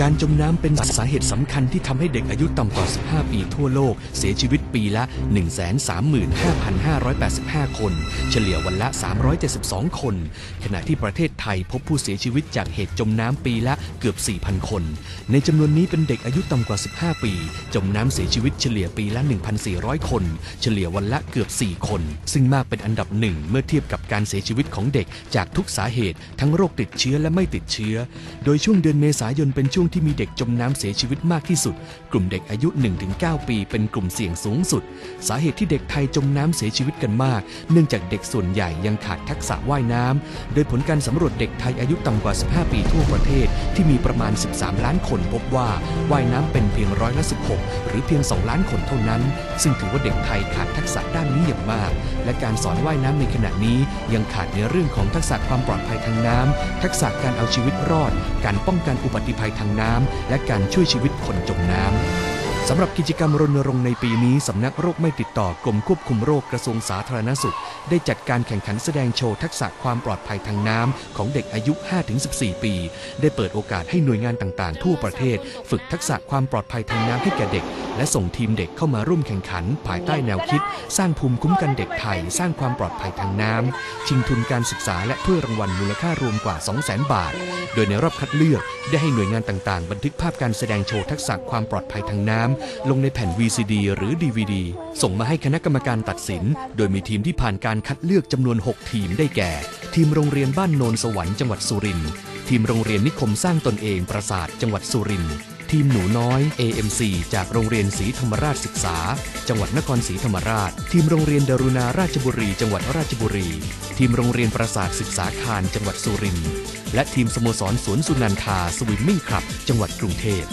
การจมน้ำเป็นสาเหตุสำคัญที่ทำให้เด็กอายุต่ำกว่า 15 ปีทั่วโลก เสียชีวิตปีละ 135,585 คน เฉลี่ยวันละ 372 คน ขณะที่ประเทศไทยพบผู้เสียชีวิตจากเหตุจมน้ำปีละเกือบ 4,000 คน ในจำนวนนี้เป็นเด็กอายุต่ำกว่า 15 ปี จมน้ำเสียชีวิตเฉลี่ยปีละ 1,400 คน เฉลี่ยวันละเกือบ 4 คน ซึ่งมากเป็นอันดับหนึ่งเมื่อเทียบกับการเสียชีวิตของเด็กจากทุกสาเหตุ ทั้งโรคติดเชื้อและไม่ติดเชื้อ โดยช่วงเดือนเมษายนเป็นช่วงที่มีเด็กจมน้ำเสียชีวิตมากที่สุด กลุ่มเด็กอายุ 1-9 ปี เป็นกลุ่มเสี่ยงสูงสุด สาเหตุที่เด็กไทยจมน้ำเสียชีวิตกันมาก เนื่องจากเด็กส่วนใหญ่ยังขาดทักษะว่ายน้ำ โดยผลการสำรวจเด็กไทยอายุต่ำกว่า 15 ปีทั่วประเทศที่มีประมาณ 13 ล้านคนพบว่าว่ายน้ำเป็นเพียงร้อยละ 16 หรือเพียง 2 ล้านคนเท่านั้น ซึ่งถือว่าเด็กไทยขาดทักษะด้านนี้อย่างมาก และการสอนว่ายน้ำในขณะนี้ยังขาดในเรื่องของทักษะความปลอดภัยทางน้ำทักษะการเอาชีวิตรอด การป้องกันอุบัติภัยทางน้ำและการช่วยชีวิตคนจมน้ำสำหรับกิจกรรมรณรงค์ในปีนี้สำนักโรคไม่ติดต่อกรมควบคุมโรคกระทรวงสาธารณสุข ได้จัดการแข่งขันแสดงโชว์ทักษะความปลอดภัยทางน้ำของเด็กอายุ 5-14 ปี ได้เปิดโอกาสให้หน่วยงานต่างๆ ทั่วประเทศ ฝึกทักษะความปลอดภัยทางน้ำให้แก่เด็ก และส่งทีมเด็กเข้ามาร่วมแข่งขัน ภายใต้แนวคิด สร้างภูมิคุ้มกันเด็กไทย สร้างความปลอดภัยทางน้ำชิงทุนการศึกษาและถ้วยรางวัลมูลค่ารวมกว่า 200,000 บาท โดยในรอบคัดเลือกได้ให้หน่วยงานต่างๆ บันทึกภาพการแสดงโชว์ทักษะความปลอดภัยทางน้ำลงในแผ่น VCD หรือ DVD ส่งมาให้คณะกรรมการตัดสิน โดยมีทีมที่ผ่านการคัดเลือกจำนวน 6 ทีมได้แก่ ทีมโรงเรียนบ้านโนนสวรรค์จังหวัดสุรินทร์ทีมโรงเรียนนิคมสร้างตนเองประสาทจังหวัดสุรินทร์ ทีมหนูน้อย AMC จากโรงเรียนศรีธรรมราชศึกษา จังหวัดนครศรีธรรมราช ทีมโรงเรียนดารุณาราชบุรี จังหวัดราชบุรี ทีมโรงเรียนประสาทศึกษาคารจังหวัดสุรินทร์และทีมสโมสรสวนสุนันทาสวิมมิ่งคลับ จังหวัดกรุงเทพ